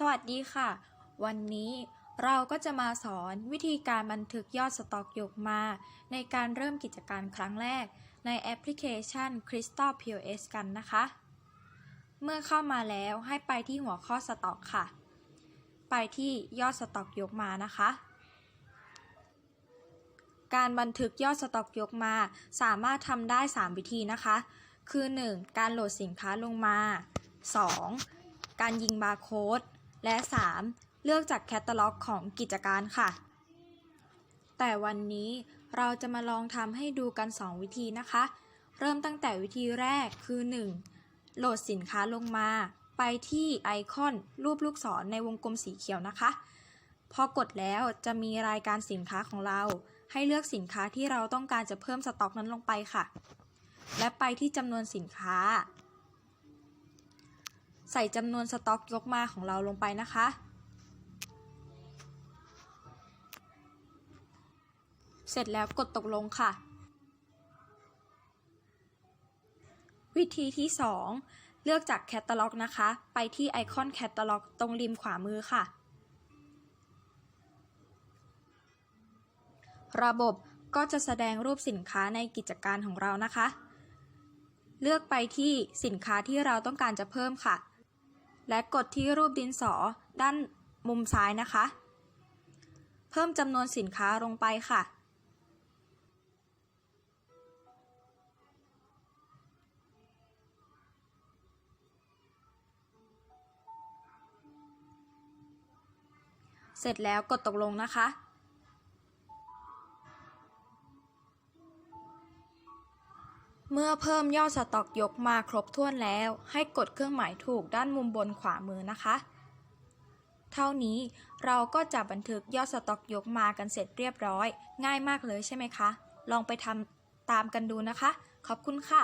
สวัสดีค่ะ วันนี้เราก็จะมาสอนวิธีการบันทึกยอดสต็อกยกมา ในการเริ่มกิจการครั้งแรก ในแอปพลิเคชัน Crystal POS กันนะคะ เมื่อเข้ามาแล้วให้ไปที่หัวข้อสต็อกค่ะ ไปที่ยอดสต็อกยกมานะคะ การบันทึกยอดสต็อกยกมา สามารถทำได้ 3 วิธีนะคะ คือ 1. การโหลดสินค้าลงมา 2. การยิงบาร์โค้ด และ 3. เลือกจากแคตตาล็อกของกิจการค่ะ แต่วันนี้เราจะมาลองทำให้ดูกัน 2 วิธีนะคะ เริ่มตั้งแต่วิธีแรกคือ 1. โหลดสินค้าลงมา ไปที่ไอคอนรูปลูกศรในวงกลมสีเขียวนะคะ พอกดแล้วจะมีรายการสินค้าของเรา ให้เลือกสินค้าที่เราต้องการจะเพิ่มสต็อกนั้นลงไปค่ะ และไปที่จำนวนสินค้า ใส่จำนวนสต็อกยกมาของเราลงไปนะคะ เสร็จแล้วกดตกลงค่ะ วิธีที่ 2 เลือกจากแคตตาล็อกนะคะ ไปที่ไอคอนแคตตาล็อกตรงริมขวามือค่ะ ระบบก็จะแสดงรูปสินค้าในกิจการของเรานะคะ เลือกไปที่สินค้าที่เราต้องการจะเพิ่มค่ะ และกดที่รูปดินสอด้านมุมซ้ายนะคะ เพิ่มจำนวนสินค้าลงไปค่ะ เสร็จแล้วกดตกลงนะคะ เมื่อเพิ่มยอดสต็อกยกมาครบถ้วนแล้ว ให้กดเครื่องหมายถูกด้านมุมบนขวามือนะคะ เท่านี้เราก็จะบันทึกยอดสต็อกยกมากันเสร็จเรียบร้อย ง่ายมากเลยใช่ไหมคะ ลองไปทำตามกันดูนะคะ ขอบคุณค่ะ